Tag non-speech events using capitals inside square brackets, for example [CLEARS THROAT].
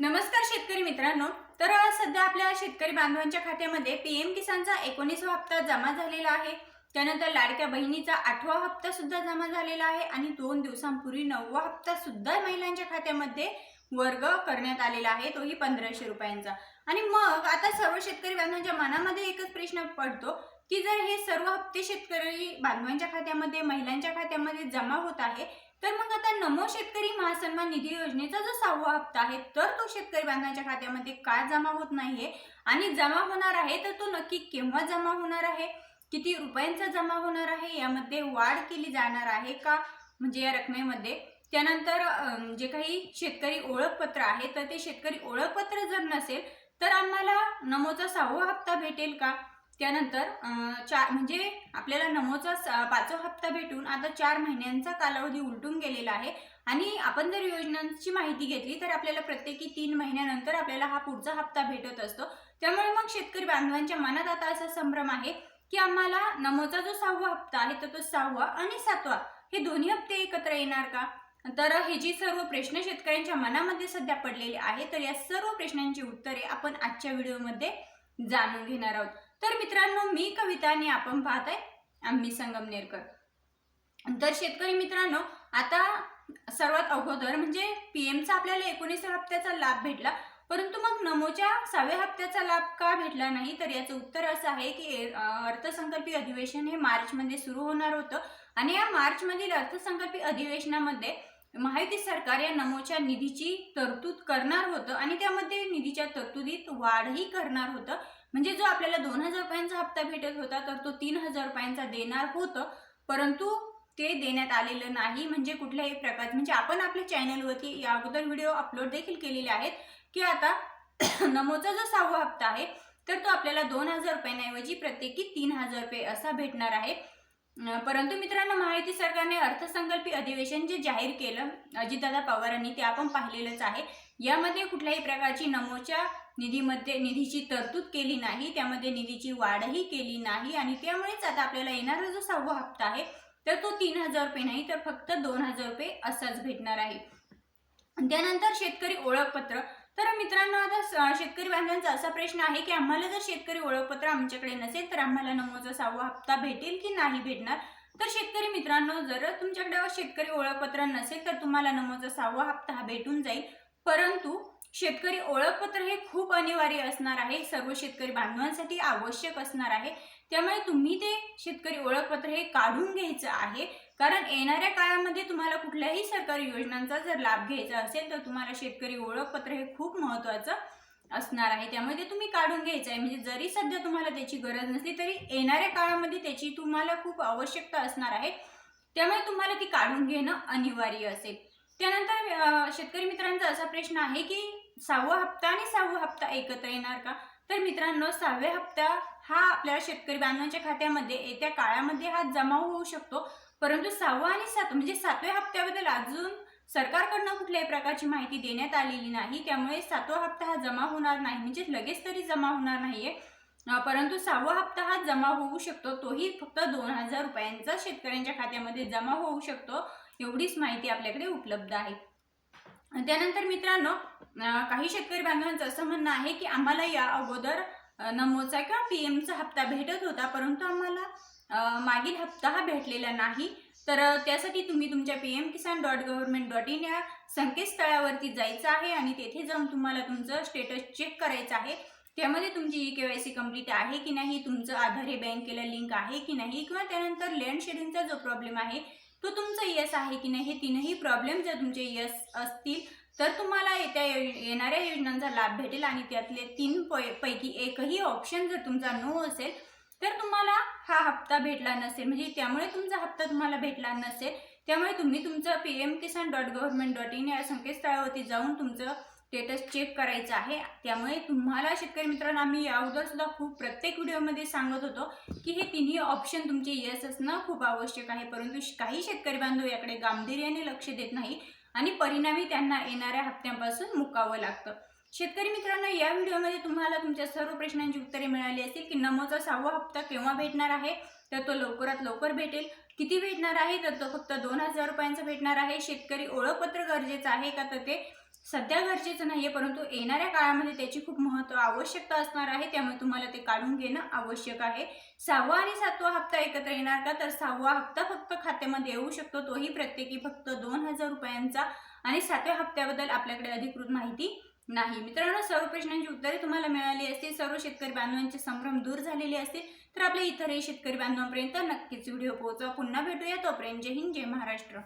नमस्कार शेतकरी मित्रांनो. तर सध्या आपल्या शेतकरी बांधवांच्या खात्यामध्ये पीएम किसानचा एकोणीसवा हप्ता जमा झालेला आहे. त्यानंतर लाडक्या बहिणीचा आठवा हप्ता सुद्धा जमा झालेला आहे आणि दोन दिवसांपूर्वी नववा हप्ता सुद्धा महिलांच्या खात्यामध्ये वर्ग करण्यात आलेला आहे. तोही पंधराशे रुपयांचा. आणि मग आता सर्व शेतकरी बांधवांच्या मनामध्ये एकच प्रश्न पडतो की जर हे सर्व हप्ते शेतकरी बांधवांच्या खात्यामध्ये महिलांच्या खात्यामध्ये जमा होत आहे तर मग आता नमो शेतकरी महासन्मान निधी योजनेचा जो सहावा हप्ता आहे तर तो शेतकरी बांधवांच्या खात्यामध्ये का जमा होत नाहीये? आणि जमा होणार आहे तर तो नक्की केव्हा जमा होणार आहे? किती रुपयांचा जमा होणार आहे? यामध्ये वाढ केली जाणार आहे का? म्हणजे या रकमेमध्ये. त्यानंतर जे काही शेतकरी ओळखपत्र आहे तर ते शेतकरी ओळखपत्र जर नसेल तर आम्हाला नमोचा सहावा हप्ता भेटेल का? त्यानंतर चार म्हणजे आपल्याला नमोचा पाचवा हप्ता भेटून आता चार महिन्यांचा कालावधी उलटून गेलेला आहे. आणि आपण जर योजनांची माहिती घेतली तर आपल्याला प्रत्येकी तीन महिन्यानंतर आपल्याला हा पुढचा हप्ता भेटत असतो. त्यामुळे मग शेतकरी बांधवांच्या मनात आता असा संभ्रम आहे की आम्हाला नमोचा जो सहावा हप्ता आहे तर तो सहावा आणि सातवा हे दोन्ही हप्ते एकत्र येणार का? तर हे जी सर्व प्रश्न शेतकऱ्यांच्या मनामध्ये सध्या पडलेले आहे तर या सर्व प्रश्नांची उत्तरे आपण आजच्या व्हिडिओमध्ये जाणून घेणार आहोत. तर मित्रांनो मी कविता आणि आपण पाहत आहे आम्ही संगमनेरकर तर शेतकरी मित्रांनो आता सर्वात अगोदर म्हणजे पी एमचा आपल्याला एकोणीसव्या हप्त्याचा लाभ भेटला परंतु मग नमोच्या सहाव्या हप्त्याचा लाभ का भेटला नाही? तर याचं उत्तर असं आहे की अर्थसंकल्पीय अधिवेशन हे मार्चमध्ये सुरू होणार होतं. आणि या मार्चमधील अर्थसंकल्पीय अधिवेशनामध्ये महायुती सरकार या नमोच्या निधीची तरतूद करणार होतं आणि त्यामध्ये निधीच्या तरतुदीत वाढही करणार होतं. म्हणजे जो आपल्याला दोन हजार रुपयांचा हप्ता भेटत होता तर तो तीन हजार रुपयांचा देणार होतं. परंतु ते देण्यात आलेलं नाही. म्हणजे कुठल्याही प्रकार म्हणजे आपण आपल्या चॅनलवरती या अगोदर व्हिडिओ अपलोड देखील केलेले आहेत की आता [CLEARS THROAT] नमोचा जो सहावा हप्ता आहे तर तो आपल्याला दोन हजार रुपयांऐवजी प्रत्येकी तीन हजार रुपये असा भेटणार आहे. परंतु मित्रांनो महायुती सरकारने अर्थसंकल्पीय अधिवेशन जे जाहीर केलं अजितदादा पवारांनी ते आपण पाहिलेलंच आहे. यामध्ये कुठल्याही प्रकारची नमोच्या निधीमध्ये निधीची तरतूद केली नाही त्यामध्ये निधीची वाढही केली नाही आणि त्यामुळेच आता आपल्याला येणारा जो सहावा हप्ता आहे तर तो तीन हजार रुपये नाही तर फक्त दोन हजार रुपये असाच भेटणार आहे. त्यानंतर शेतकरी ओळखपत्र तर मित्रांनो आता शेतकरी बांधवांचा असा प्रश्न आहे की आम्हाला जर शेतकरी ओळखपत्र आमच्याकडे नसेल तर आम्हाला नमोचा सहावा हप्ता भेटेल की नाही भेटणार? तर शेतकरी मित्रांनो जर तुमच्याकडे शेतकरी ओळखपत्र नसेल तर तुम्हाला नमोचा सहावा हप्ता हा भेटून जाईल. परंतु शेतकरी ओळखपत्र हे खूप अनिवार्य असणार आहे. सर्व शेतकरी बांधवांसाठी आवश्यक असणार आहे. त्यामुळे तुम्ही ते शेतकरी ओळखपत्र हे काढून घ्यायचं आहे. कारण येणाऱ्या काळामध्ये तुम्हाला कुठल्याही सरकारी योजनांचा जर लाभ घ्यायचा असेल तर तुम्हाला शेतकरी ओळखपत्र हे खूप महत्त्वाचं असणार आहे. त्यामुळे ते तुम्ही काढून घ्यायचं आहे. म्हणजे जरी सध्या तुम्हाला त्याची गरज नसली तरी येणाऱ्या काळामध्ये त्याची तुम्हाला खूप आवश्यकता असणार आहे. त्यामुळे तुम्हाला ती काढून घेणं अनिवार्य असेल. त्यानंतर शेतकरी मित्रांचा असा प्रश्न आहे की सहावा हप्ता आणि सहावा हप्ता एकत्र येणार का? तर मित्रांनो सहाव्या हप्ता हा आपल्या शेतकरी बांधवांच्या खात्यामध्ये येत्या काळामध्ये हा जमा होऊ शकतो. परंतु सहावा आणि सात म्हणजे सातव्या हप्त्याबद्दल अजून सरकारकडनं कुठल्याही प्रकारची माहिती देण्यात आलेली नाही. त्यामुळे सातवा हप्ता हा जमा होणार नाही म्हणजे लगेच तरी जमा होणार नाहीये. परंतु सहावा हप्ता हा जमा होऊ शकतो. तोही फक्त दोन हजार रुपयांचा शेतकऱ्यांच्या खात्यामध्ये जमा होऊ शकतो. एवढीच माहिती आपल्याकडे उपलब्ध आहे. त्यानंतर मित्रांनो काही शेतकरी बांधवांचं असं म्हणणं आहे की आम्हाला या अगोदर नमोचा किंवा पी एमचा हप्ता भेटत होता परंतु आम्हाला मागील हप्ता हा भेटलेला नाही. तर त्यासाठी तुम्ही तुमच्या P M Kisan dot government dot in या संकेतस्थळावरती जायचं आहे आणि तेथे जाऊन तुम्हाला तुमचं स्टेटस चेक करायचं आहे. त्यामध्ये तुमची E K Y C complete आहे की नाही तुमचं आधार हे बँकेला लिंक आहे की नाही किंवा त्यानंतर लँड शेडिंगचा जो प्रॉब्लेम आहे तो तुमचं यस आहे की नाही हे तीनही प्रॉब्लेम जर तुमचे यस असतील तर तुम्हाला येत्या येणाऱ्या योजनांचा लाभ भेटेल आणि त्यातले तीन पैकी एकही ऑप्शन जर तुमचा नो असेल तर तुम्हाला हा हप्ता भेटला नसेल. म्हणजे त्यामुळे तुमचा हप्ता तुम्हाला भेटला नसेल त्यामुळे तुम्ही तुमचं P M Kisan dot government dot in या संकेतस्थळावरती जाऊन तुमचं स्टेटस चेक करायचं आहे. त्यामुळे तुम्हाला शेतकरी मित्रांनो आम्ही या अगोदर सुद्धा खूप प्रत्येक व्हिडिओमध्ये सांगत होतो की हे तिन्ही ऑप्शन तुमचे यस असणं खूप आवश्यक आहे. परंतु काही शेतकरी बांधव याकडे गांभीर्याने लक्ष देत नाही आणि परिणामी त्यांना येणाऱ्या हप्त्यांपासून मुकावं लागतं. शेतकरी मित्रांनो या व्हिडिओमध्ये तुम्हाला तुमच्या सर्व प्रश्नांची उत्तरे मिळाली असतील की नमोचा सहावा हप्ता केव्हा भेटणार आहे? तर तो लवकरात लवकर भेटेल. किती भेटणार आहे? तर तो फक्त दोन हजार रुपयांचा भेटणार आहे. शेतकरी ओळखपत्र गरजेचं आहे का? तर ते सध्या गरजेचं नाही आहे परंतु येणाऱ्या काळामध्ये त्याची खूप महत्त्व आवश्यकता असणार आहे त्यामुळे तुम्हाला ते काढून घेणं आवश्यक आहे. सहावा आणि सातवा हप्ता एकत्र येणार का? तर सहावा हप्ता फक्त खात्यामध्ये येऊ शकतो तोही प्रत्येकी फक्त दोन हजार रुपयांचा आणि सातव्या हप्त्याबद्दल आपल्याकडे अधिकृत माहिती नाही. मित्रांनो सर्व प्रश्नांची उत्तरे तुम्हाला मिळाली असतील सर्व शेतकरी बांधवांचे संभ्रम दूर झालेले असतील तर आपल्या इतरही शेतकरी बांधवांपर्यंत नक्कीच व्हिडिओ पोहोचवा. पुन्हा भेटूया तोपर्यंत जय हिंद जय महाराष्ट्र.